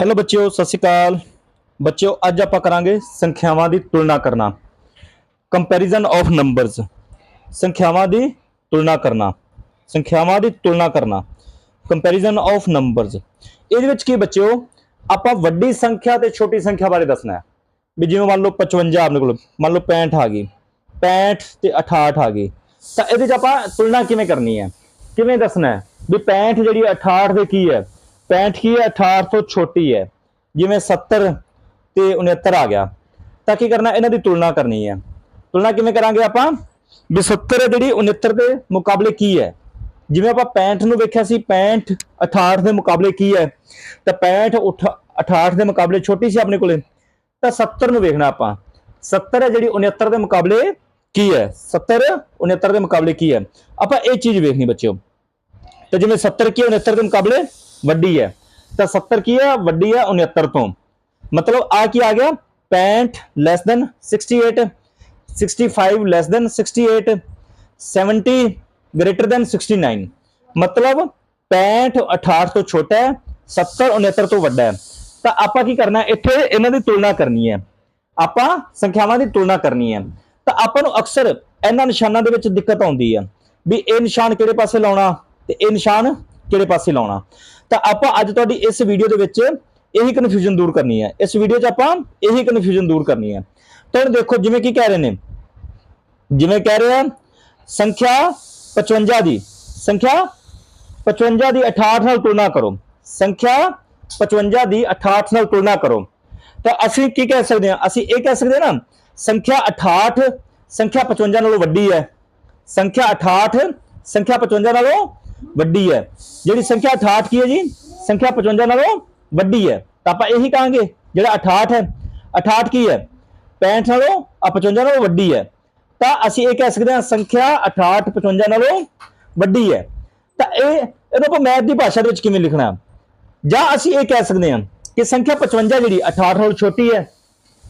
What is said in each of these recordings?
Hello ਬੱਚਿਓ, ਸਤਿ ਸ਼੍ਰੀ ਅਕਾਲ। ਬੱਚਿਓ, ਅੱਜ ਆਪਾਂ ਕਰਾਂਗੇ ਸੰਖਿਆਵਾਂ ਦੀ ਤੁਲਨਾ ਕਰਨਾ। ਕੰਪੈਰੀਜ਼ਨ ਆਫ ਨੰਬਰਸ ਸੰਖਿਆਵਾਂ ਦੀ ਤੁਲਨਾ ਕਰਨਾ। ਸੰਖਿਆਵਾਂ ਦੀ ਤੁਲਨਾ ਕਰਨਾ। ਕੰਪੈਰੀਜ਼ਨ ਆਫ ਨੰਬਰਸ ਇਹਦੇ ਵਿੱਚ ਕੀ ਬੱਚਿਓ, ਆਪਾਂ ਵੱਡੀ ਸੰਖਿਆ ਤੇ ਛੋਟੀ ਸੰਖਿਆ ਬਾਰੇ ਦੱਸਣਾ ਹੈ। ਵੀ ਜਿਵੇਂ ਮੰਨ ਲਓ 55 ਆਪਣੇ ਕੋਲ ਮੰਨ ਲਓ 65 ਆ ਗਈ। 65 ਤੇ 68 ਆ ਗਈ। ਤਾਂ ਇਹਦੇ 'ਚ ਆਪਾਂ ਤੁਲਨਾ ਕਿਵੇਂ ਕਰਨੀ ਹੈ? ਕਿਵੇਂ ਦੱਸਣਾ ਹੈ? ਵੀ 65 ਜਿਹੜੀ 68 ਦੇ ਕੀ ਹੈ? 65 ਕੀ ਹੈ 68 ਤੋਂ ਛੋਟੀ ਹੈ। ਜਿਵੇਂ 70 ਤੇ 69 ਆ ਗਿਆ। ਤਾਂ ਕੀ ਕਰਨਾ, ਇਹਨਾਂ ਦੀ ਤੁਲਨਾ ਕਰਨੀ ਹੈ। ਤੁਲਨਾ ਕਿਵੇਂ ਕਰਾਂਗੇ ਆਪਾਂ? ਵੀ 70 ਜਿਹੜੀ 69 ਦੇ ਮੁਕਾਬਲੇ ਕੀ ਹੈ? ਜਿਵੇਂ ਆਪਾਂ 65 ਨੂੰ ਵੇਖਿਆ ਸੀ 65 68 ਦੇ ਮੁਕਾਬਲੇ ਕੀ ਹੈ? ਤਾਂ 65 ਉੱਠ- 68 ਦੇ ਮੁਕਾਬਲੇ ਛੋਟੀ ਸੀ ਆਪਣੇ ਕੋਲੇ। ਤਾਂ 70 ਨੂੰ ਵੇਖਣਾ ਆਪਾਂ। 70 ਹੈ ਜਿਹੜੀ 69 ਦੇ ਮੁਕਾਬਲੇ ਕੀ ਹੈ? 70 69 ਦੇ ਮੁਕਾਬਲੇ ਕੀ ਹੈ? ਆਪਾਂ ਇਹ ਚੀਜ਼ ਵੇਖਣੀ ਬੱਚਿਓ। ਤਾਂ ਜਿਵੇਂ 70 ਕੀ ਹੈ 69 ਦੇ ਮੁਕਾਬਲੇ ਵੱਡੀ ਹੈ। ਤਾਂ 70 ਕੀ ਹੈ? ਵੱਡੀ ਹੈ 69 ਤੋਂ। ਮਤਲਬ ਆ ਕੀ ਆ ਗਿਆ? 65 less than 68 65 less than 68 70 greater than 69 ਮਤਲਬ 65 68 ਤੋਂ ਛੋਟਾ ਹੈ 70 69 ਤੋਂ ਵੱਡਾ ਹੈ। ਤਾਂ ਆਪਾਂ ਕੀ ਕਰਨਾ ਇੱਥੇ ਇਹਨਾਂ ਦੀ ਤੁਲਨਾ ਕਰਨੀ ਹੈ। ਆਪਾਂ ਸੰਖਿਆਵਾਂ ਦੀ ਤੁਲਨਾ ਕਰਨੀ ਹੈ। ਤਾਂ ਆਪਾਂ ਨੂੰ ਅਕਸਰ ਇਹਨਾਂ ਨਿਸ਼ਾਨਾਂ ਦੇ ਵਿੱਚ ਦਿੱਕਤ ਆਉਂਦੀ ਹੈ। ਵੀ ਇਹ ਨਿਸ਼ਾਨ ਕਿਹੜੇ ਪਾਸੇ ਲਾਉਣਾ ਤੇ ਇਹ ਨਿਸ਼ਾਨ ਕਿਹੜੇ ਪਾਸੇ ਲਾਉਣਾ। ਤਾਂ ਆਪਾਂ ਅੱਜ ਤੁਹਾਡੀ ਇਸ ਵੀਡੀਓ ਦੇ ਵਿੱਚ ਇਹੀ ਕਨਫਿਊਜ਼ਨ ਦੂਰ ਕਰਨੀ ਹੈ। ਇਸ ਵੀਡੀਓ 'ਚ ਆਪਾਂ ਇਹੀ ਕਨਫਿਊਜ਼ਨ ਦੂਰ ਕਰਨੀ ਹੈ। ਤਾਂ ਦੇਖੋ ਜਿਵੇਂ ਕੀ ਕਹਿ ਰਹੇ ਨੇ। ਜਿਵੇਂ ਕਹਿ ਰਹੇ ਆ, ਸੰਖਿਆ 55 ਦੀ। ਸੰਖਿਆ 55 ਦੀ 68 ਨਾਲ ਤੁਲਨਾ ਕਰੋ। ਸੰਖਿਆ 55 ਦੀ 68 ਨਾਲ ਤੁਲਨਾ ਕਰੋ। ਤਾਂ ਅਸੀਂ ਕੀ ਕਹਿ ਸਕਦੇ ਹਾਂ? ਅਸੀਂ ਇਹ ਕਹਿ ਸਕਦੇ ਹਾਂ ਨਾ, ਸੰਖਿਆ 68 ਸੰਖਿਆ 55 ਨਾਲੋਂ ਵੱਡੀ ਹੈ। ਸੰਖਿਆ 68 ਸੰਖਿਆ 55 ਨਾਲੋਂ ਵੱਡੀ ਹੈ। ਜਿਹੜੀ ਸੰਖਿਆ 68 ਕੀ ਹੈ ਜੀ? ਸੰਖਿਆ 55 ਨਾਲੋਂ ਵੱਡੀ ਹੈ। ਤਾਂ ਆਪਾਂ ਇਹੀ ਕਹਾਂਗੇ, ਜਿਹੜਾ 68 ਹੈ। 68 ਕੀ ਹੈ? 65 ਨਾਲੋਂ ਆ 55 ਨਾਲੋਂ ਵੱਡੀ ਹੈ। ਤਾਂ ਅਸੀਂ ਇਹ ਕਹਿ ਸਕਦੇ ਹਾਂ, ਸੰਖਿਆ 68 55 ਨਾਲੋਂ ਵੱਡੀ ਹੈ। ਤਾਂ ਇਹ, ਇਹਨੂੰ ਆਪਾਂ ਮੈਥ ਦੀ ਭਾਸ਼ਾ ਦੇ ਵਿੱਚ ਕਿਵੇਂ ਲਿਖਣਾ? ਜਾਂ ਅਸੀਂ ਇਹ ਕਹਿ ਸਕਦੇ ਹਾਂ ਕਿ ਸੰਖਿਆ 55 ਜਿਹੜੀ 68 ਨਾਲੋਂ ਛੋਟੀ ਹੈ।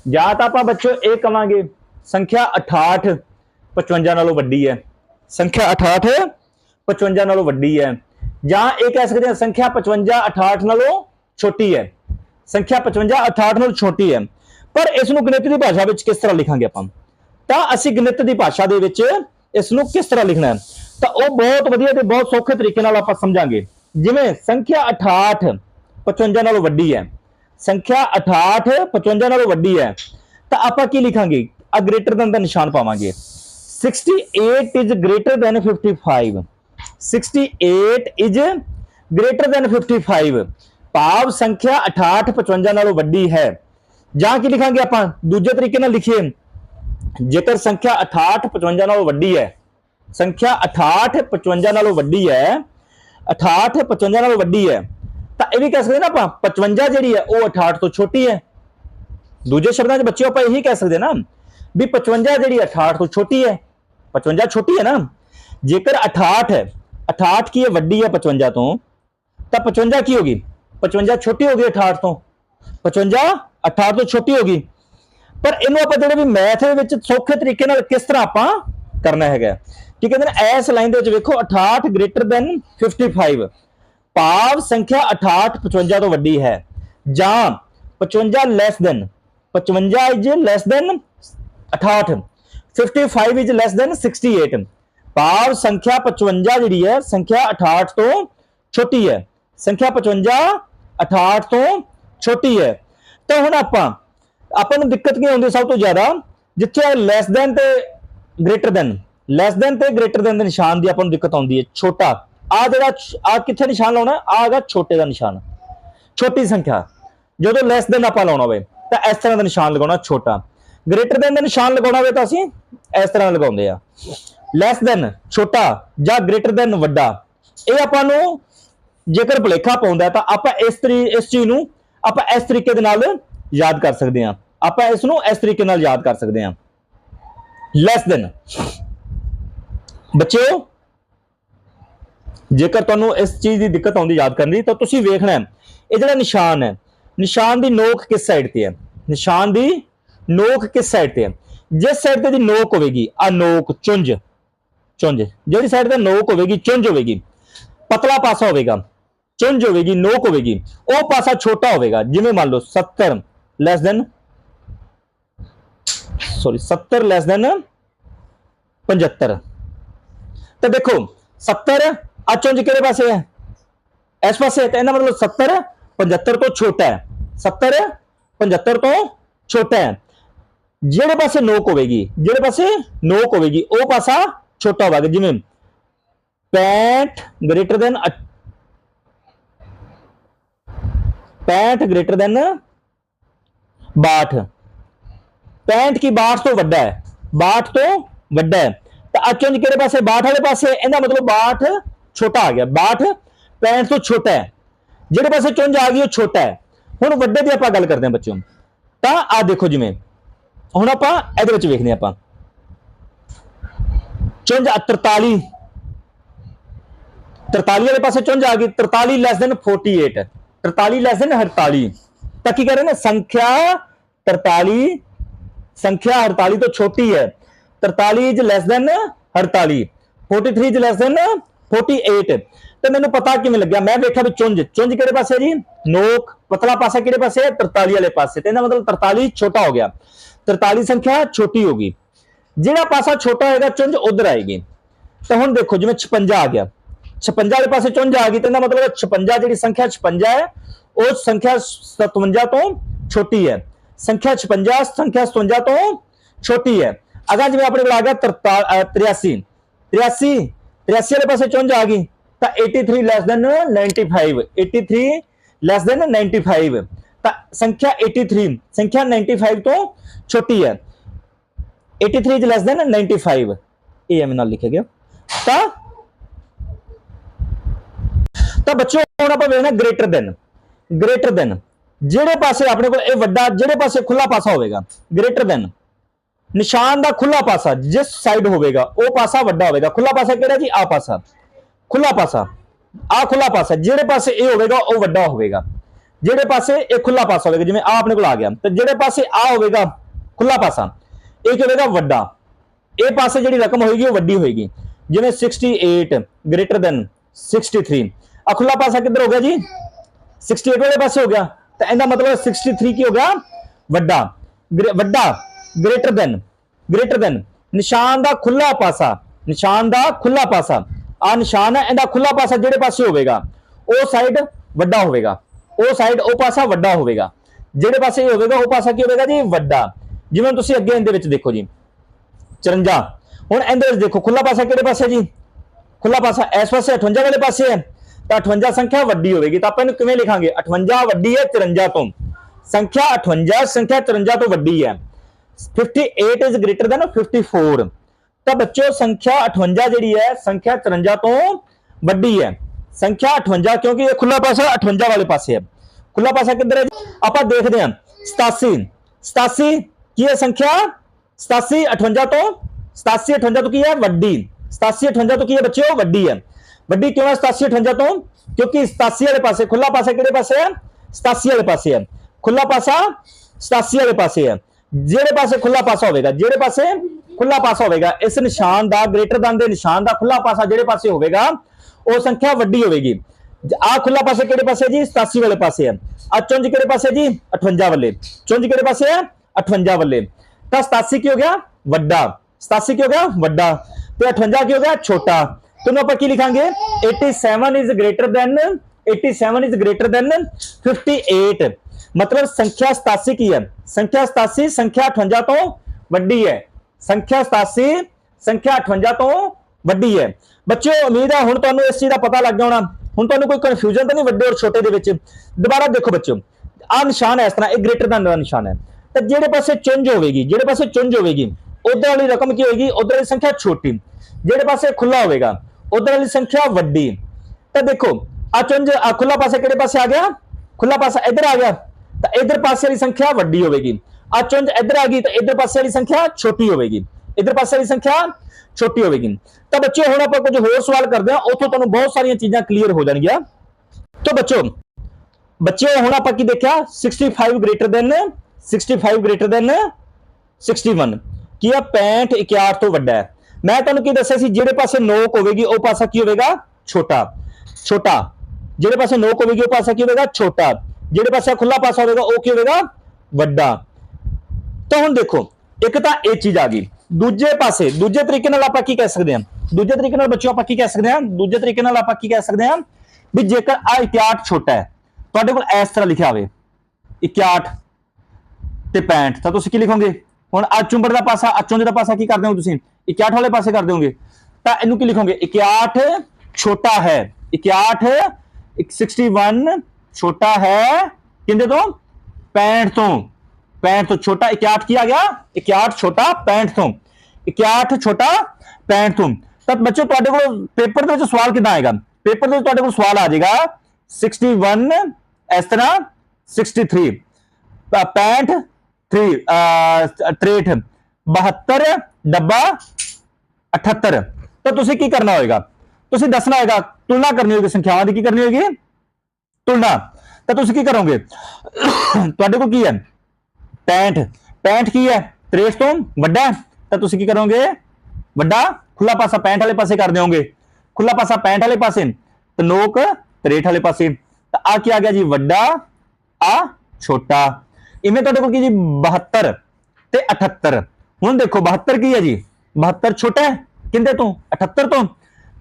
ਜਾਂ ਤਾਂ ਆਪਾਂ ਬੱਚੋ ਇਹ ਕਵਾਂਗੇ, ਸੰਖਿਆ 68 55 ਨਾਲੋਂ ਵੱਡੀ ਹੈ। ਸੰਖਿਆ 68 55 ਨਾਲੋਂ ਵੱਡੀ ਹੈ। ਜਾਂ ਇਹ ਕਹਿ ਸਕਦੇ ਹਾਂ ਸੰਖਿਆ 55 68 ਨਾਲੋਂ ਛੋਟੀ ਹੈ। ਸੰਖਿਆ 55 68 ਨਾਲੋਂ ਛੋਟੀ ਹੈ। ਪਰ ਇਸ ਨੂੰ ਗਣਿਤ ਦੀ ਭਾਸ਼ਾ ਵਿੱਚ ਕਿਸ ਤਰ੍ਹਾਂ ਲਿਖਾਂਗੇ ਆਪਾਂ? ਤਾਂ ਅਸੀਂ ਗਣਿਤ ਦੀ ਭਾਸ਼ਾ ਦੇ ਵਿੱਚ ਇਸ ਨੂੰ ਕਿਸ ਤਰ੍ਹਾਂ ਲਿਖਣਾ ਹੈ? ਤਾਂ ਉਹ ਬਹੁਤ ਵਧੀਆ ਤੇ ਬਹੁਤ ਸੌਖੇ ਤਰੀਕੇ ਨਾਲ ਆਪਾਂ ਸਮਝਾਂਗੇ। ਜਿਵੇਂ ਸੰਖਿਆ 68 55 ਨਾਲੋਂ ਵੱਡੀ ਹੈ। ਸੰਖਿਆ 68 55 ਨਾਲੋਂ ਵੱਡੀ ਹੈ। ਤਾਂ ਆਪਾਂ ਕੀ ਲਿਖਾਂਗੇ? ਆ ਗ੍ਰੇਟਰ ਦੈਨ ਦਾ ਨਿਸ਼ਾਨ ਪਾਵਾਂਗੇ। 68 is greater than 55 68 is greater than 55 ਭਾਵ ਸੰਖਿਆ 68 55 ਨਾਲੋਂ ਵੱਡੀ ਹੈ। ਜਾਂ ਕੀ ਲਿਖਾਂਗੇ ਆਪਾਂ? ਦੂਜੇ ਤਰੀਕੇ ਨਾਲ ਲਿਖੀਏ। ਜੇਕਰ ਸੰਖਿਆ 68 55 ਨਾਲੋਂ ਵੱਡੀ ਹੈ, ਸੰਖਿਆ 68 55 ਨਾਲੋਂ ਵੱਡੀ ਹੈ 68 55 ਨਾਲੋਂ ਵੱਡੀ ਹੈ, ਤਾਂ ਇਹ ਵੀ ਕਹਿ ਸਕਦੇ ਨਾ ਆਪਾਂ 55 ਜਿਹੜੀ ਹੈ, ਉਹ 68 ਤੋਂ ਛੋਟੀ ਹੈ। ਦੂਜੇ ਸ਼ਬਦਾਂ 'ਚ ਬੱਚਿਓ, ਆਪਾਂ ਇਹੀ ਕਹਿ ਸਕਦੇ ਨਾ ਵੀ 55 ਜਿਹੜੀ 68 ਤੋਂ ਛੋਟੀ ਹੈ। 55 ਛੋਟੀ ਹੈ ਨਾ। ਜੇਕਰ 68 ਹੈ 68 ਕੀ ਹੈ? ਵੱਡੀ ਹੈ 55 ਤੋਂ। ਤਾਂ 55 ਕੀ ਹੋਗੀ 55 ਛੋਟੀ ਹੋ ਗਈ 68 ਤੋਂ। 55 68 ਤੋਂ ਛੋਟੀ ਹੋ ਗਈ। ਪਰ ਇਹਨੂੰ ਆਪਾਂ ਜਿਹੜੇ ਵੀ ਮੈਥ ਦੇ ਵਿੱਚ ਸੌਖੇ ਤਰੀਕੇ ਨਾਲ ਕਿਸ ਤਰ੍ਹਾਂ ਆਪਾਂ ਕਰਨਾ ਹੈਗਾ। ਕੀ ਕਹਿੰਦੇ ਨੇ? ਇਸ ਲਾਈਨ ਦੇ ਵਿੱਚ ਵੇਖੋ 68 ਗ੍ਰੇਟਰ ਦੈਨ 55 ਭਾਵ ਸੰਖਿਆ 68 55 ਤੋਂ ਵੱਡੀ ਹੈ। ਜਾਂ 55 less than 55 is less than 68 55 is less than 68 ਭਾਵ ਸੰਖਿਆ 55 ਜਿਹੜੀ ਹੈ, ਸੰਖਿਆ 68 ਤੋਂ ਛੋਟੀ ਹੈ। ਸੰਖਿਆ 55 68 ਤੋਂ ਛੋਟੀ ਹੈ। ਤਾਂ ਹੁਣ ਆਪਾਂ ਆਪਾਂ ਨੂੰ ਦਿੱਕਤ ਕੀ ਹੁੰਦੀ ਸਭ ਤੋਂ ਜ਼ਿਆਦਾ? ਜਿੱਥੇ ਲੈਸ ਦੈਨ ਤੇ ਗ੍ਰੇਟਰ ਦੈਨ ਲੈਸ ਦੈਨ ਤੇ ਗ੍ਰੇਟਰ ਦੈਨ ਦੇ ਨਿਸ਼ਾਨ ਦੀ ਆਪਾਂ ਨੂੰ ਦਿੱਕਤ ਆਉਂਦੀ ਹੈ, ਛੋਟਾ। ਆ ਜਿਹੜਾ ਆ ਕਿੱਥੇ ਨਿਸ਼ਾਨ ਲਾਉਣਾ? ਆ ਹੈਗਾ ਛੋਟੇ ਦਾ ਨਿਸ਼ਾਨ। ਛੋਟੀ ਸੰਖਿਆ। ਜਦੋਂ ਲੈਸ ਦੈਨ ਆਪਾਂ ਲਾਉਣਾ ਹੋਵੇ, ਤਾਂ ਇਸ ਤਰ੍ਹਾਂ ਦਾ ਨਿਸ਼ਾਨ ਲਗਾਉਣਾ ਛੋਟਾ। ਗ੍ਰੇਟਰ ਦੈਨ ਦਾ ਨਿਸ਼ਾਨ ਲਗਾਉਣਾ ਹੋਵੇ ਤਾਂ ਅਸੀਂ ਇਸ ਤਰ੍ਹਾਂ ਲਗਾਉਂਦੇ ਆ। ਲੈਸ ਦੈਨ ਛੋਟਾ ਜਾਂ ਗ੍ਰੇਟਰ ਦੈਨ ਵੱਡਾ। ਇਹ ਆਪਾਂ ਨੂੰ ਜੇਕਰ ਭੁਲੇਖਾ ਪਾਉਂਦਾ ਤਾਂ ਆਪਾਂ ਇਸ ਤਰੀ, ਇਸ ਚੀਜ਼ ਨੂੰ ਆਪਾਂ ਇਸ ਤਰੀਕੇ ਦੇ ਨਾਲ ਯਾਦ ਕਰ ਸਕਦੇ ਹਾਂ। ਆਪਾਂ ਇਸ ਨੂੰ ਇਸ ਤਰੀਕੇ ਨਾਲ ਯਾਦ ਕਰ ਸਕਦੇ ਹਾਂ। ਲੈਸ ਦੈਨ ਬੱਚਿਓ, ਜੇਕਰ ਤੁਹਾਨੂੰ ਇਸ ਚੀਜ਼ ਦੀ ਦਿੱਕਤ ਆਉਂਦੀ ਯਾਦ ਕਰਨ ਦੀ, ਤਾਂ ਤੁਸੀਂ ਵੇਖਣਾ ਇਹ ਜਿਹੜਾ ਨਿਸ਼ਾਨ ਹੈ, ਨਿਸ਼ਾਨ ਦੀ ਨੋਕ ਕਿਸ ਸਾਈਡ ਤੇ ਹੈ? ਨਿਸ਼ਾਨ ਦੀ ਨੋਕ ਕਿਸ ਸਾਈਡ ਤੇ ਹੈ? ਜਿਸ ਸਾਈਡ ਤੇ ਦੀ ਨੋਕ ਹੋਵੇਗੀ ਆ ਨੋਕ, ਚੁੰਝ। ਚੁੰਝ ਜਿਹੜੀ ਸਾਈਡ ਤੇ ਨੋਕ ਹੋਵੇਗੀ ਚੁੰਝ ਹੋਵੇਗੀ ਪਤਲਾ ਪਾਸਾ ਹੋਵੇਗਾ ਚੁੰਝ ਹੋਵੇਗੀ ਨੋਕ ਹੋਵੇਗੀ ਉਹ ਪਾਸਾ ਛੋਟਾ ਹੋਵੇਗਾ ਜਿਵੇਂ ਮੰਨ ਲਓ 70 less than sorry 70 less than 75 ਤਾਂ ਦੇਖੋ 70 ਆ ਚੁੰਝ ਕਿਹੜੇ ਪਾਸੇ ਹੈ ਇਸ ਪਾਸੇ ਹੈ ਤਾਂ ਇਹਦਾ ਮਤਲਬ 70 75 ਤੋਂ ਛੋਟਾ ਹੈ 70 75 ਤੋਂ ਛੋਟਾ ਹੈ ਜਿਹੜੇ ਪਾਸੇ ਨੋਕ ਹੋਵੇਗੀ ਜਿਹੜੇ ਪਾਸੇ ਨੋਕ ਹੋਵੇਗੀ ਉਹ ਪਾਸਾ ਛੋਟਾ ਹੋਵੇਗਾ ਜਿਵੇਂ 65 ਗ੍ਰੇਟਰ ਦੈਨ 65 ਗ੍ਰੇਟਰ ਦੈਨ 62 65 ਕੀ 62 ਤੋਂ ਵੱਡਾ ਹੈ? 62 ਤੋਂ ਵੱਡਾ ਹੈ। ਤਾਂ ਅਚੰਜ ਕਿਹੜੇ ਪਾਸੇ? 62 ਵਾਲੇ ਪਾਸੇ। ਇਹਦਾ ਮਤਲਬ 62 ਛੋਟਾ ਆ ਗਿਆ। 62 65 ਤੋਂ ਛੋਟਾ ਹੈ। ਜਿਹੜੇ ਪਾਸੇ ਚੁੰਝ ਆ ਗਈ, ਉਹ ਛੋਟਾ ਹੈ। ਹੁਣ ਵੱਡੇ ਦੀ ਆਪਾਂ ਗੱਲ ਕਰਦੇ ਹਾਂ ਬੱਚਿਓ। ਤਾਂ ਆ ਦੇਖੋ ਜਿਵੇਂ। ਹੁਣ ਆਪਾਂ ਇਹਦੇ ਵਿੱਚ ਵੇਖਦੇ ਹਾਂ ਆਪਾਂ। ਚੁੰਝ 43 43 ਵਾਲੇ ਪਾਸੇ ਚੁੰਝ ਆ ਗਈ 43 ਲੈਸ ਦੈਨ 48 43 ਲੈਸ ਦੈਨ 48 ਤਾਂ ਕੀ ਕਰ ਰਹੇ ਨੇ? ਸੰਖਿਆ 43 ਸੰਖਿਆ 48 ਤੋਂ ਛੋਟੀ ਹੈ। 43 is less than 48 43 is less than 48 ਤੇ ਮੈਨੂੰ ਪਤਾ ਕਿਵੇਂ ਲੱਗਿਆ? ਮੈਂ ਵੇਖਿਆ ਵੀ ਚੁੰਝ ਚੁੰਝ ਕਿਹੜੇ ਪਾਸੇ ਜੀ? ਨੋਕ, ਪਤਲਾ ਪਾਸਾ ਕਿਹੜੇ ਪਾਸੇ ਹੈ? 43 ਵਾਲੇ ਪਾਸੇ। ਤੇ ਇਹਦਾ ਮਤਲਬ 43 ਛੋਟਾ ਹੋ ਗਿਆ। 43 ਸੰਖਿਆ ਛੋਟੀ ਹੋ ਗਈ। ਜਿਹੜਾ ਪਾਸਾ ਛੋਟਾ ਹੋਏਗਾ ਚੁੰਝ ਉਧਰ ਆਏਗੀ ਤਾਂ ਹੁਣ ਦੇਖੋ ਜਿਵੇਂ 56 ਆ ਗਿਆ 56 ਵਾਲੇ ਪਾਸੇ ਚੁੰਝ ਆ ਗਈ ਤੇ ਇਹਦਾ ਮਤਲਬ ਹੈ 56 ਜਿਹੜੀ ਸੰਖਿਆ 56 ਹੈ ਉਹ ਸੰਖਿਆ 57 ਤੋਂ ਛੋਟੀ ਹੈ ਸੰਖਿਆ 56 ਸੰਖਿਆ 57 ਤੋਂ ਛੋਟੀ ਹੈ ਅਗਰ ਜਿਵੇਂ ਆਪਣੇ ਕੋਲ ਆ ਗਿਆ 83 83 83 ਵਾਲੇ ਪਾਸੇ ਚੁੰਝ ਆ ਗਈ ਤਾਂ 83 ਲੈਸ ਦੈਨ 95 83 ਲੈਸ ਦੈਨ 95 ਤਾਂ ਸੰਖਿਆ 83 ਸੰਖਿਆ 95 ਤੋਂ ਛੋਟੀ ਹੈ 83 is less than 95 ਇਹ ਐਵੇਂ ਨਾਲ ਲਿਖਿਆ ਗਿਆ। ਤਾਂ ਤਾਂ ਬੱਚਿਓ, ਹੁਣ ਆਪਾਂ ਵੇਖਣਾ ਗ੍ਰੇਟਰ ਦੈਨ ਗ੍ਰੇਟਰ ਦੈਨ ਜਿਹੜੇ ਪਾਸੇ ਆਪਣੇ ਕੋਲ ਇਹ ਵੱਡਾ, ਜਿਹੜੇ ਪਾਸੇ ਖੁੱਲਾ ਪਾਸਾ ਹੋਵੇਗਾ ਗ੍ਰੇਟਰ ਦੈਨ ਨਿਸ਼ਾਨ ਦਾ ਖੁੱਲਾ ਪਾਸਾ, ਜਿਸ ਸਾਈਡ ਹੋਵੇਗਾ, ਉਹ ਪਾਸਾ ਵੱਡਾ ਹੋਵੇਗਾ। ਖੁੱਲਾ ਪਾਸਾ ਕਿਹੜਾ ਜੀ? ਆ ਪਾਸਾ। ਖੁੱਲਾ ਪਾਸਾ। ਆ ਖੁੱਲਾ ਪਾਸਾ। ਜਿਹੜੇ ਪਾਸੇ ਇਹ ਹੋਵੇਗਾ, ਉਹ ਵੱਡਾ ਹੋਵੇਗਾ। ਜਿਹੜੇ ਪਾਸੇ ਇਹ ਖੁੱਲਾ ਪਾਸਾ ਹੋਵੇਗਾ, ਜਿਵੇਂ ਆ ਆਪਣੇ ਕੋਲ ਆ ਗਿਆ। ਤੇ ਜਿਹੜੇ ਪਾਸੇ ਆ ਹੋਵੇਗਾ ਖੁੱਲਾ ਪਾਸਾ। ਇਹ ਕੀ ਹੋਵੇਗਾ ਵੱਡਾ। ਇਹ ਪਾਸੇ ਜਿਹੜੀ ਰਕਮ ਹੋਏਗੀ, ਉਹ ਵੱਡੀ ਹੋਏਗੀ। ਜਿਵੇਂ 68 ਗ੍ਰੇਟਰ ਦੈਨ 63 ਆ ਖੁੱਲਾ ਪਾਸਾ ਕਿੱਧਰ ਹੋ ਗਿਆ ਜੀ? 68 ਵਾਲੇ ਪਾਸੇ ਹੋ ਗਿਆ। ਤਾਂ ਇਹਦਾ ਮਤਲਬ 63 ਕੀ ਹੋ ਗਿਆ? ਵੱਡਾ। ਵੱਡਾ ਗ੍ਰੇਟਰ ਦੈਨ ਗ੍ਰੇਟਰ ਦੈਨ ਨਿਸ਼ਾਨ ਦਾ ਖੁੱਲਾ ਪਾਸਾ। ਨਿਸ਼ਾਨ ਦਾ ਖੁੱਲਾ ਪਾਸਾ। ਆ ਨਿਸ਼ਾਨ ਹੈ, ਇਹਦਾ ਖੁੱਲਾ ਪਾਸਾ ਜਿਹੜੇ ਪਾਸੇ ਹੋਵੇਗਾ, ਉਹ ਸਾਈਡ ਵੱਡਾ ਹੋਵੇਗਾ। ਉਹ ਸਾਈਡ ਉਹ ਪਾਸਾ ਵੱਡਾ ਹੋਵੇਗਾ। ਜਿਹੜੇ ਪਾਸੇ ਹੋਵੇਗਾ, ਉਹ ਪਾਸਾ ਕੀ ਹੋਵੇਗਾ ਜੀ? ਵੱਡਾ। ਜਿਵੇਂ ਤੁਸੀਂ ਅੱਗੇ ਇਹਦੇ ਵਿੱਚ ਦੇਖੋ ਜੀ 54 ਹੁਣ ਇਹਦੇ ਵਿੱਚ ਦੇਖੋ ਖੁੱਲਾ ਪਾਸਾ ਕਿਹੜੇ ਪਾਸੇ ਜੀ? ਖੁੱਲਾ ਪਾਸਾ ਇਸ ਪਾਸੇ 58 ਵਾਲੇ ਪਾਸੇ ਹੈ। ਤਾਂ 58 ਸੰਖਿਆ ਵੱਡੀ ਹੋਵੇਗੀ। ਤਾਂ ਆਪਾਂ ਇਹਨੂੰ ਕਿਵੇਂ ਲਿਖਾਂਗੇ? 58 ਵੱਡੀ ਹੈ 54 ਤੋਂ। ਸੰਖਿਆ 58 ਸੰਖਿਆ 53 ਤੋਂ ਵੱਡੀ ਹੈ। 58 is greater than 54 ਤਾਂ ਬੱਚਿਓ, ਸੰਖਿਆ 58 ਜਿਹੜੀ ਹੈ, ਸੰਖਿਆ 53 ਤੋਂ ਵੱਡੀ ਹੈ। ਸੰਖਿਆ 58 ਕਿਉਂਕਿ ਇਹ ਖੁੱਲਾ ਪਾਸਾ 58 ਵਾਲੇ ਪਾਸੇ ਹੈ। ਖੁੱਲਾ ਪਾਸਾ ਕਿੱਧਰ ਹੈ ਜੀ? ਆਪਾਂ ਦੇਖਦੇ ਹਾਂ। 87 87 ਕੀ ਹੈ ਸੰਖਿਆ? 87 58 ਤੋਂ 87 58 ਤੋਂ ਕੀ ਹੈ? ਵੱਡੀ। 87 58 ਤੋਂ ਕੀ ਹੈ ਬੱਚਿਓ? ਵੱਡੀ ਹੈ। ਵੱਡੀ ਕਿਉਂ ਹੈ 87 58 ਤੋਂ? ਕਿਉਂਕਿ 87 ਵਾਲੇ ਪਾਸੇ ਖੁੱਲਾ ਪਾਸਾ ਕਿਹੜੇ ਪਾਸੇ ਹੈ? 87 ਵਾਲੇ ਪਾਸੇ ਹੈ। ਖੁੱਲਾ ਪਾਸਾ 87 ਵਾਲੇ ਪਾਸੇ ਹੈ। ਜਿਹੜੇ ਪਾਸੇ ਖੁੱਲਾ ਪਾਸਾ ਹੋਵੇਗਾ, ਜਿਹੜੇ ਪਾਸੇ ਖੁੱਲਾ ਪਾਸਾ ਹੋਵੇਗਾ, ਇਸ ਨਿਸ਼ਾਨ ਦਾ, ਗ੍ਰੇਟਰ ਦਨ ਦੇ ਨਿਸ਼ਾਨ ਦਾ ਖੁੱਲਾ ਪਾਸਾ ਜਿਹੜੇ ਪਾਸੇ ਹੋਵੇਗਾ, ਉਹ ਸੰਖਿਆ ਵੱਡੀ ਹੋਵੇਗੀ। ਆ ਖੁੱਲਾ ਪਾਸੇ ਕਿਹੜੇ ਪਾਸੇ ਜੀ? 87 ਵਾਲੇ ਪਾਸੇ ਹੈ। ਆ ਚੁੰਝ ਕਿਹੜੇ ਪਾਸੇ ਜੀ? 58 ਵਾਲੇ। ਚੁੰਝ ਕਿਹੜੇ ਪਾਸੇ ਹੈ? 58 ਵਾਲੇ। ਤਾਂ 87 ਕੀ ਹੋ ਗਿਆ? ਵੱਡਾ। 87 ਕੀ ਹੋ ਗਿਆ? ਵੱਡਾ। ਤੇ 58 ਕੀ ਹੋ ਗਿਆ? ਛੋਟਾ। ਤੁਹਾਨੂੰ ਆਪਾਂ ਕੀ ਲਿਖਾਂਗੇ? 87 is greater than 87 is greater than 58 ਮਤਲਬ ਸੰਖਿਆ 87 ਕੀ ਹੈ? ਸੰਖਿਆ 87 ਸੰਖਿਆ 58 ਤੋਂ ਵੱਡੀ ਹੈ। ਸੰਖਿਆ 87 ਸੰਖਿਆ 58 ਤੋਂ ਵੱਡੀ ਹੈ। ਬੱਚਿਓ, ਉਮੀਦ ਹੈ ਹੁਣ ਤੁਹਾਨੂੰ ਇਸ ਚੀਜ਼ ਦਾ ਪਤਾ ਲੱਗ ਗਿਆ ਹੋਣਾ। ਹੁਣ ਤੁਹਾਨੂੰ ਕੋਈ ਕਨਫਿਊਜ਼ਨ ਤਾਂ ਨਹੀਂ ਵੱਡੇ ਔਰ ਛੋਟੇ ਦੇ ਵਿੱਚ? ਦੁਬਾਰਾ ਦੇਖੋ ਬੱਚਿਓ। ਆ ਨਿਸ਼ਾਨ ਹੈ ਇਸ ਤਰ੍ਹਾਂ। ਇਹ ਗ੍ਰੇਟਰ ਦਨ ਦਾ ਨਿਸ਼ਾਨ ਹੈ। ਤਾਂ ਜਿਹੜੇ ਪਾਸੇ ਚੁੰਝ ਹੋਵੇਗੀ, ਜਿਹੜੇ ਪਾਸੇ ਚੁੰਝ ਹੋਵੇਗੀ, ਉਧਰ ਵਾਲੀ ਰਕਮ ਕੀ ਹੋਏਗੀ? ਉਧਰ ਵਾਲੀ ਸੰਖਿਆ ਛੋਟੀ। ਜਿਹੜੇ ਪਾਸੇ ਖੁੱਲਾ ਹੋਵੇਗਾ, ਉਧਰ ਵਾਲੀ ਸੰਖਿਆ ਵੱਡੀ। ਤਾਂ ਦੇਖੋ ਆ ਚੁੰਝ ਆ ਖੁੱਲਾ ਪਾਸਾ ਕਿਹੜੇ ਪਾਸੇ ਆ ਗਿਆ? ਖੁੱਲਾ ਪਾਸਾ ਇੱਧਰ ਆ ਗਿਆ। ਤਾਂ ਇੱਧਰ ਪਾਸੇ ਵਾਲੀ ਸੰਖਿਆ ਵੱਡੀ ਹੋਵੇਗੀ। ਆ ਚੁੰਝ ਇੱਧਰ ਆ ਗਈ, ਤਾਂ ਇੱਧਰ ਪਾਸੇ ਵਾਲੀ ਸੰਖਿਆ ਛੋਟੀ ਹੋਵੇਗੀ। ਇੱਧਰ ਪਾਸੇ ਵਾਲੀ ਸੰਖਿਆ ਛੋਟੀ ਹੋਵੇਗੀ। ਤਾਂ ਬੱਚਿਓ, ਹੁਣ ਆਪਾਂ ਕੁਝ ਹੋਰ ਸਵਾਲ ਕਰਦੇ ਹਾਂ, ਉੱਥੋਂ ਤੁਹਾਨੂੰ ਬਹੁਤ ਸਾਰੀਆਂ ਚੀਜ਼ਾਂ ਕਲੀਅਰ ਹੋ ਜਾਣਗੀਆਂ। ਤਾਂ ਬੱਚਿਓ ਬੱਚਿਓ, ਹੁਣ ਆਪਾਂ ਕੀ ਦੇਖਿਆ? 65 ਗ੍ਰੇਟਰ ਦੈਨ 65 ਗ੍ਰੇਟਰ ਦੈਨ 61 ਕੀ ਆ 65 61 ਤੋਂ ਵੱਡਾ ਹੈ ਮੈਂ ਤੁਹਾਨੂੰ ਕੀ ਦੱਸਿਆ ਸੀ ਜਿਹੜੇ ਪਾਸੇ ਨੋਕ ਹੋਵੇਗੀ ਉਹ ਪਾਸਾ ਕੀ ਹੋਵੇਗਾ ਛੋਟਾ ਛੋਟਾ ਜਿਹੜੇ ਪਾਸੇ ਨੋਕ ਹੋਵੇਗੀ ਉਹ ਪਾਸਾ ਕੀ ਹੋਵੇਗਾ ਛੋਟਾ ਜਿਹੜੇ ਪਾਸੇ ਖੁੱਲਾ ਪਾਸਾ ਹੋਵੇਗਾ ਉਹ ਕੀ ਹੋਵੇਗਾ ਵੱਡਾ ਤਾਂ ਹੁਣ ਦੇਖੋ ਇੱਕ ਤਾਂ ਇਹ ਚੀਜ਼ ਆ ਗਈ ਦੂਜੇ ਪਾਸੇ ਦੂਜੇ ਤਰੀਕੇ ਨਾਲ ਆਪਾਂ ਕੀ ਕਹਿ ਸਕਦੇ ਹਾਂ ਦੂਜੇ ਤਰੀਕੇ ਨਾਲ ਬੱਚਿਓ ਆਪਾਂ ਕੀ ਕਹਿ ਸਕਦੇ ਹਾਂ ਦੂਜੇ ਤਰੀਕੇ ਨਾਲ ਆਪਾਂ ਕੀ ਕਹਿ ਸਕਦੇ ਹਾਂ ਵੀ ਜੇਕਰ ਆ 61 ਛੋਟਾ ਹੈ ਤੁਹਾਡੇ ਕੋਲ ਇਸ ਤਰ੍ਹਾਂ ਲਿਖਿਆ ਹੋਵੇ 61 ਤੇ 65 ਤਾਂ ਤੁਸੀਂ ਕੀ ਲਿਖੋਗੇ? ਹੁਣ ਆ ਚੁੰਬੜ ਦਾ ਪਾਸਾ ਆ ਚੁੰਝ ਦਾ ਪਾਸਾ ਕੀ ਕਰਦੇ ਹੋ ਤੁਸੀਂ? 61 ਵਾਲੇ ਪਾਸੇ ਕਰ ਦਿਓਗੇ ਤਾਂ ਇਹਨੂੰ ਕੀ ਲਿਖੋਗੇ? 61 ਛੋਟਾ ਹੈ। 61 61 ਛੋਟਾ ਹੈ। ਕਿੰਦੇ ਤੋਂ? 65 ਤੋਂ। 65 ਤੋਂ ਛੋਟਾ 61 ਕੀ ਆ ਗਿਆ? 61 ਛੋਟਾ 65 ਤੋਂ। 61 ਛੋਟਾ 65 ਤੋਂ। ਤਾਂ ਬੱਚੋ, ਤੁਹਾਡੇ ਕੋਲ ਪੇਪਰ ਦੇ ਵਿੱਚ ਸਵਾਲ ਕਿਦਾਂ ਆਏਗਾ? ਪੇਪਰ ਦੇ ਵਿੱਚ ਤੁਹਾਡੇ ਕੋਲ ਸਵਾਲ ਆ ਜਾਏਗਾ 61 ਇਸ ਤਰ੍ਹਾਂ 63 ਤਾਂ 65 3 63 72 ਡੱਬਾ 78 ਤਾਂ ਤੁਸੀਂ ਕੀ ਕਰਨਾ ਹੋਏਗਾ ਤੁਸੀਂ ਦੱਸਣਾ ਹੋਏਗਾ ਤੁਲਨਾ ਕਰਨੀ ਹੋਏਗੀ ਸੰਖਿਆਵਾਂ ਦੀ ਕੀ ਕਰਨੀ ਹੋਏਗੀ ਤੁਲਨਾ ਤਾਂ ਤੁਸੀਂ ਕੀ ਕਰੋਗੇ ਤੁਹਾਡੇ ਕੋਲ ਕੀ ਹੈ 65 65 ਕੀ ਹੈ 63 ਤੋਂ ਵੱਡਾ ਹੈ, ਤਾਂ ਤੁਸੀਂ ਕੀ ਕਰੋਗੇ ਵੱਡਾ ਖੁੱਲਾ ਪਾਸਾ 65 ਵਾਲੇ ਪਾਸੇ ਕਰ ਦਿਓਗੇ ਖੁੱਲਾ ਪਾਸਾ 65 ਵਾਲੇ ਪਾਸੇ ਤੇ ਨੋਕ 63 ਵਾਲੇ ਪਾਸੇ ਤਾਂ ਆ ਕੀ ਆ ਗਿਆ ਜੀ ਵੱਡਾ ਆ ਛੋਟਾ ਇਵੇਂ ਤੁਹਾਡੇ ਕੋਲ ਕੀ ਜੀ 72 ਤੇ 78 ਹੁਣ ਦੇਖੋ 72 ਕੀ ਹੈ ਜੀ 72 ਛੋਟਾ ਹੈ ਕਿੰਦੇ ਤੋਂ 78 ਤੋਂ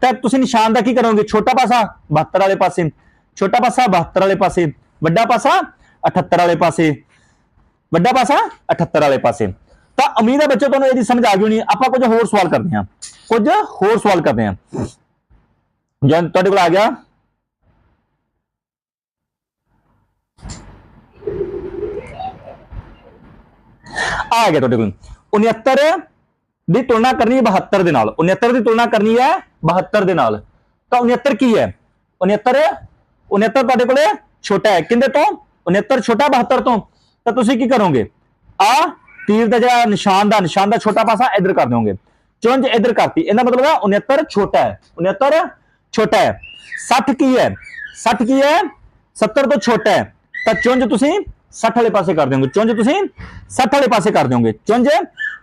ਤਾਂ ਤੁਸੀਂ ਨਿਸ਼ਾਨ ਦਾ ਕੀ ਕਰੋਗੇ ਛੋਟਾ ਪਾਸਾ 72 ਵਾਲੇ ਪਾਸੇ ਛੋਟਾ ਪਾਸਾ 72 ਵਾਲੇ ਪਾਸੇ ਵੱਡਾ ਪਾਸਾ 78 ਵਾਲੇ ਪਾਸੇ ਵੱਡਾ ਪਾਸਾ 78 ਵਾਲੇ ਪਾਸੇ ਤਾਂ ਉਮੀਦ ਹੈ ਬੱਚੋ ਤੁਹਾਨੂੰ ਇਹਦੀ ਸਮਝ ਆ ਗਈ ਹੋਣੀ ਆਪਾਂ ਕੁਝ ਹੋਰ ਸਵਾਲ ਕਰਦੇ ਹਾਂ ਕੁਝ ਹੋਰ ਸਵਾਲ ਕਰਦੇ ਹਾਂ ਜਨ ਤੁਹਾਡੇ ਕੋਲ ਆ ਗਿਆ ਆ ਗਿਆ ਤੁਹਾਡੇ ਕੋਲ। 69 ਦੀ ਤੁਲਨਾ ਕਰਨੀ ਹੈ 72 ਦੇ ਨਾਲ। 69 ਦੀ ਤੁਲਨਾ ਕਰਨੀ ਹੈ 72 ਦੇ ਨਾਲ। ਤਾਂ 69 ਕੀ ਹੈ? 69 69 ਤੁਹਾਡੇ ਕੋਲੇ ਛੋਟਾ ਹੈ। ਕਿੰਦੇ ਤੋਂ? 69 ਛੋਟਾ 72 ਤੋਂ। ਤਾਂ ਤੁਸੀਂ ਕੀ ਕਰੋਗੇ? ਆ ਤੀਰ ਦਾ ਜਿਹੜਾ ਨਿਸ਼ਾਨ ਦਾ ਨਿਸ਼ਾਨ ਦਾ ਛੋਟਾ ਪਾਸਾ ਇੱਧਰ ਕਰ ਦਿਓਗੇ। ਚੁੰਝ ਇੱਧਰ ਕਰਤੀ। ਇਹਦਾ ਮਤਲਬ ਹੈ 69 ਛੋਟਾ ਹੈ। 69 ਛੋਟਾ ਹੈ। 60 ਕੀ ਹੈ? 60 ਕੀ ਹੈ? 70 ਤੋਂ ਛੋਟਾ ਹੈ। ਤਾਂ ਚੁੰਝ ਤੁਸੀਂ 60 ਵਾਲੇ ਪਾਸੇ ਕਰ ਦਿਓਗੇ। ਚੁੰਝ ਤੁਸੀਂ 60 ਵਾਲੇ ਪਾਸੇ ਕਰ ਦਿਓਗੇ। ਚੁੰਝ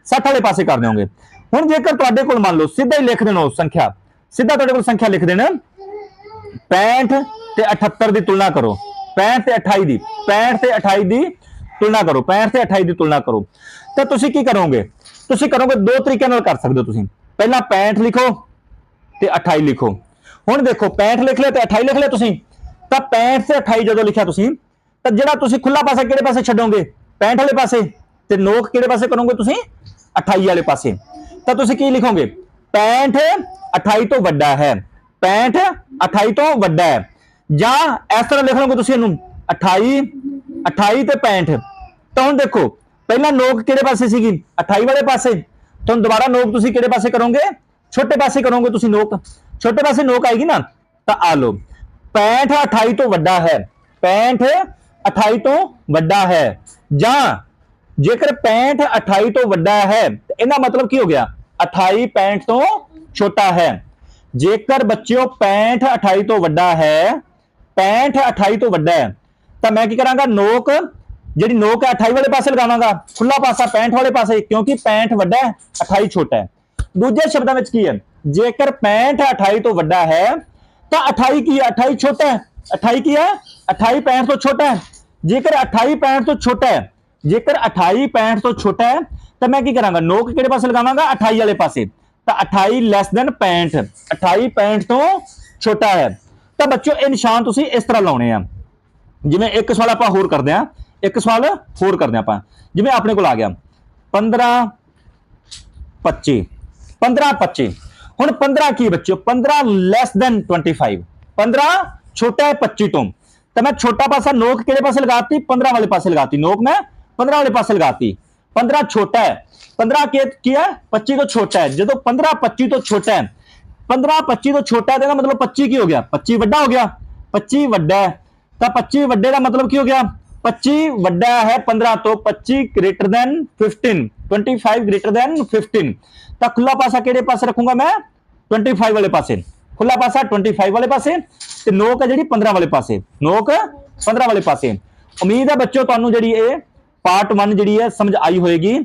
60 ਵਾਲੇ ਪਾਸੇ ਕਰ ਦਿਓਗੇ। ਹੁਣ ਜੇਕਰ ਤੁਹਾਡੇ ਕੋਲ ਮੰਨ ਲਓ ਸਿੱਧਾ ਹੀ ਲਿਖ ਦੇਣਾ ਉਹ ਸੰਖਿਆ, ਸਿੱਧਾ ਤੁਹਾਡੇ ਕੋਲ ਸੰਖਿਆ ਲਿਖ ਦੇਣਾ। 65 ਤੇ 78 ਦੀ ਤੁਲਨਾ ਕਰੋ। 65 ਤੇ 28 ਦੀ 65 ਤੇ 28 ਦੀ ਤੁਲਨਾ ਕਰੋ। 65 ਤੇ 28 ਦੀ ਤੁਲਨਾ ਕਰੋ। ਤਾਂ ਤੁਸੀਂ ਕੀ ਕਰੋਗੇ? ਤੁਸੀਂ ਕਰੋਗੇ ਦੋ ਤਰੀਕਿਆਂ ਨਾਲ ਕਰ ਸਕਦੇ ਹੋ ਤੁਸੀਂ। ਪਹਿਲਾਂ 65 ਲਿਖੋ ਤੇ 28 ਲਿਖੋ। ਹੁਣ ਦੇਖੋ 65 ਲਿਖ ਲਿਆ ਤੇ 28 ਲਿਖ ਲਿਆ ਤੁਸੀਂ। ਤਾਂ 65 ਤੇ 28 ਜਦੋਂ ਲਿਖਿਆ ਤੁਸੀਂ ਤਾਂ ਜਿਹੜਾ ਤੁਸੀਂ ਖੁੱਲਾ ਪਾਸਾ ਕਿਹੜੇ ਪਾਸੇ ਛੱਡੋਗੇ? 65 ਵਾਲੇ ਪਾਸੇ। ਤੇ ਨੋਕ ਕਿਹੜੇ ਪਾਸੇ ਕਰੋਗੇ ਤੁਸੀਂ? 28 ਵਾਲੇ ਪਾਸੇ। ਤਾਂ ਤੁਸੀਂ ਕੀ ਲਿਖੋਗੇ? 65 28 ਤੋਂ ਵੱਡਾ ਹੈ। 65 28 ਤੋਂ ਵੱਡਾ ਹੈ। ਜਾਂ ਇਸ ਤਰ੍ਹਾਂ ਲਿਖ ਲਓਗੇ ਤੁਸੀਂ ਇਹਨੂੰ। 28 28 ਤੇ 65 ਤਾਂ ਹੁਣ ਦੇਖੋ, ਪਹਿਲਾਂ ਨੋਕ ਕਿਹੜੇ ਪਾਸੇ ਸੀਗੀ? 28 ਵਾਲੇ ਪਾਸੇ। ਤੁਹਾਨੂੰ ਦੁਬਾਰਾ ਨੋਕ ਤੁਸੀਂ ਕਿਹੜੇ ਪਾਸੇ ਕਰੋਗੇ? ਛੋਟੇ ਪਾਸੇ ਕਰੋਗੇ ਤੁਸੀਂ ਨੋਕ। ਛੋਟੇ ਪਾਸੇ ਨੋਕ ਆਏਗੀ ਨਾ? ਤਾਂ ਆ ਲਓ। 65 28 ਤੋਂ ਵੱਡਾ ਹੈ। 65 28 ਤੋਂ ਵੱਡਾ ਹੈ। ਜਾਂ ਜੇਕਰ 65 28 ਤੋਂ ਵੱਡਾ ਹੈ, ਤਾਂ ਇਹਦਾ ਮਤਲਬ ਕੀ ਹੋ ਗਿਆ? 28 65 ਤੋਂ ਛੋਟਾ ਹੈ। ਜੇਕਰ ਬੱਚਿਓ 65 28 ਤੋਂ ਵੱਡਾ ਹੈ 65 28 ਤੋਂ ਵੱਡਾ ਹੈ, ਤਾਂ ਮੈਂ ਕੀ ਕਰਾਂਗਾ? ਨੋਕ, ਜਿਹੜੀ ਨੋਕ ਹੈ 28 ਵਾਲੇ ਪਾਸੇ ਲਗਾਵਾਂਗਾ। ਖੁੱਲਾ ਪਾਸਾ 65 ਵਾਲੇ ਪਾਸੇ, ਕਿਉਂਕਿ 65 ਵੱਡਾ ਹੈ 28 ਛੋਟਾ ਹੈ। ਦੂਜੇ ਸ਼ਬਦਾਂ ਵਿੱਚ ਕੀ ਹੈ? ਜੇਕਰ 65 28 ਤੋਂ ਵੱਡਾ ਹੈ, ਤਾਂ 28 ਕੀ ਹੈ? 28 ਛੋਟਾ ਹੈ। 28 ਕੀ ਹੈ? 28 65 ਤੋਂ ਛੋਟਾ ਹੈ। ਜੇਕਰ 28 65 ਤੋਂ ਛੋਟਾ ਹੈ, ਜੇਕਰ 28 65 ਤੋਂ ਛੋਟਾ ਹੈ, ਤਾਂ ਮੈਂ ਕੀ ਕਰਾਂਗਾ? ਨੋਕ ਕਿਹੜੇ ਪਾਸੇ ਲਗਾਵਾਂਗਾ? 28 ਵਾਲੇ ਪਾਸੇ। ਤਾਂ 28 ਲੈਸ ਦੈਨ 65 28 65 ਤੋਂ ਛੋਟਾ ਹੈ। ਤਾਂ ਬੱਚਿਓ, ਇਹ ਨਿਸ਼ਾਨ ਤੁਸੀਂ ਇਸ ਤਰ੍ਹਾਂ ਲਾਉਣੇ ਆ। ਜਿਵੇਂ ਇੱਕ ਸਵਾਲ ਆਪਾਂ ਹੋਰ ਕਰਦੇ ਆ ਇੱਕ ਸਵਾਲ ਹੋਰ ਕਰਦੇ ਹਾਂ ਆਪਾਂ। ਜਿਵੇਂ ਆਪਣੇ ਕੋਲ ਆ ਗਿਆ। 15 25 15 25 ਹੁਣ 15 ਕੀ ਬੱਚਿਓ? 15 ਲੈਸ ਦੈਨ 25 15 ਛੋਟਾ ਹੈ 25 ਤੋਂ। ਤਾਂ ਮੈਂ ਛੋਟਾ ਪਾਸਾ ਨੋਕ ਕਿਹੜੇ ਪਾਸੇ ਲਗਾਤੀ 15 ਵਾਲੇ ਪਾਸੇ ਲਗਾਤੀ ਨੋਕ ਮੈਂ 15 ਵਾਲੇ ਪਾਸੇ ਲਗਾਤੀ 15 ਛੋਟਾ ਹੈ 15 ਕੀ ਕੀ ਹੈ 25 ਤੋਂ ਛੋਟਾ ਹੈ ਜਦੋਂ 15 25 ਤੋਂ ਛੋਟਾ ਹੈ 15 25 ਤੋਂ ਛੋਟਾ ਹੈ ਤਾਂ ਇਹਦਾ ਮਤਲਬ 25 ਕੀ ਹੋ ਗਿਆ 25 ਵੱਡਾ ਹੋ ਗਿਆ 25 ਵੱਡਾ ਹੈ ਤਾਂ 25 ਵੱਡੇ ਦਾ ਮਤਲਬ ਕੀ ਹੋ ਗਿਆ 25 ਵੱਡਾ ਹੈ 15 ਤੋਂ 25 ਗ੍ਰੇਟਰ ਦੈਨ 15 25 ਗ੍ਰੇਟਰ ਦੈਨ 15 ਤਾਂ ਖੁੱਲਾ ਪਾਸਾ ਕਿਹੜੇ ਪਾਸੇ ਰੱਖੂੰਗਾ ਮੈਂ 25 ਵਾਲੇ ਪਾਸੇ ਖੁੱਲਾ ਪਾਸਾ 25 ਵਾਲੇ ਪਾਸੇ ਤੇ ਨੋਕ ਹੈ ਜਿਹੜੀ 15 ਵਾਲੇ ਪਾਸੇ। ਨੋਕ 15 ਵਾਲੇ ਪਾਸੇ। ਉਮੀਦ ਹੈ ਬੱਚਿਓ, ਤੁਹਾਨੂੰ ਜਿਹੜੀ ਇਹ ਪਾਰਟ 1 ਜਿਹੜੀ ਹੈ ਸਮਝ ਆਈ ਹੋਏਗੀ।